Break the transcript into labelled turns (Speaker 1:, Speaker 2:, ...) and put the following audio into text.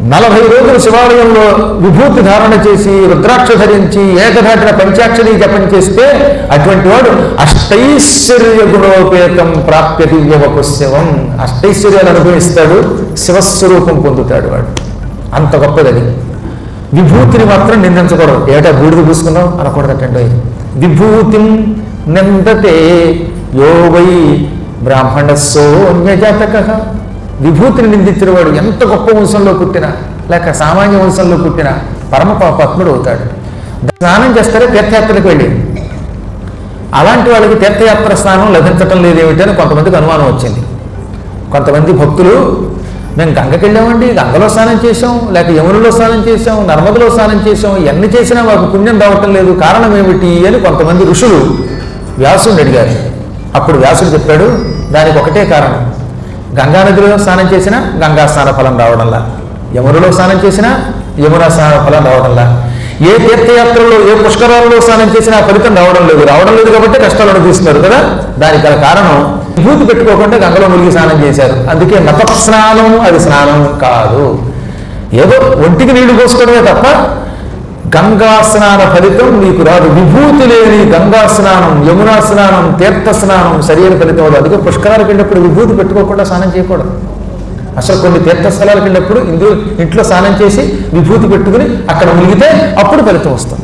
Speaker 1: నలభై రోజులు శివాలయంలో విభూతి ధారణ చేసి రుద్రాక్ష ధరించి ఏకధాటిన పంచాక్షరి జపం చేస్తే అటువంటి వాడు అష్టైశ్వర్య గుణోపేతం ప్రాప్య దివ్యవపు శివం. అష్టైశ్వర్యాన్ని అనుభవిస్తాడు శివస్వరూపం పొందుతాడు వాడు. అంత గొప్పదది. విభూతిని మాత్రం నిందించకూడదు. ఏటా బూడిద పూసుకున్నావు? అనకూడదటండి విభూతిం నిందతే యో వై బ్రాహ్మణ సోన్యజాతక విభూతిని నిందించిన వాడు ఎంత గొప్ప వంశంలో పుట్టినా లేక సామాన్య వంశంలో పుట్టినా పరమ పాపాత్ముడు అవుతాడు. స్నానం చేస్తారే తీర్థయాత్రకు వెళ్ళి. అలాంటి వాళ్ళకి తీర్థయాత్ర స్నానం లభించటం లేదేమిటని కొంతమందికి అనుమానం వచ్చింది. కొంతమంది భక్తులు మేము గంగకి వెళ్ళామండి గంగలో స్నానం చేసాం లేక యమునలో స్నానం చేసాం నర్మదలో స్నానం చేసాం ఎన్ని చేసినా మాకు పుణ్యం రావటం లేదు కారణం ఏమిటి? అని కొంతమంది ఋషులు వ్యాసుని అడిగారు. అప్పుడు వ్యాసుడు చెప్పాడు దానికి ఒకటే కారణం. గంగా నదిలో స్నానం చేసినా గంగా స్నాన ఫలం రావడంలా? యమునలో స్నానం చేసినా యమునా స్నాన ఫలం రావడంలా? ఏ తీర్థయాత్రలో ఏ పుష్కరాలలో స్నానం చేసినా ఫలితం రావడం లేదు. రావడం లేదు కాబట్టి కష్టాలు అనుభవిస్తున్నారు కదా? దానికి గల కారణం విభూతి పెట్టుకోకుండా గంగలో మునిగి స్నానం చేశారు. అందుకే మత స్నానం అది స్నానం కాదు. ఏదో ఒంటికి నీళ్ళు పోసుకోవడమే తప్ప గంగా స్నాన ఫలితం మీకు రాదు. విభూతి లేని గంగా స్నానం యమునా స్నానం తీర్థ స్నానం సరైన ఫలితం రాదు. అందుకే పుష్కరాలకు వెళ్ళినప్పుడు విభూతి పెట్టుకోకుండా స్నానం చేయకూడదు. అసలు కొన్ని తీర్థస్థలాలకు వెళ్ళినప్పుడు ఇందులో ఇంట్లో స్నానం చేసి విభూతి పెట్టుకుని అక్కడ మునిగితే అప్పుడు ఫలితం వస్తుంది.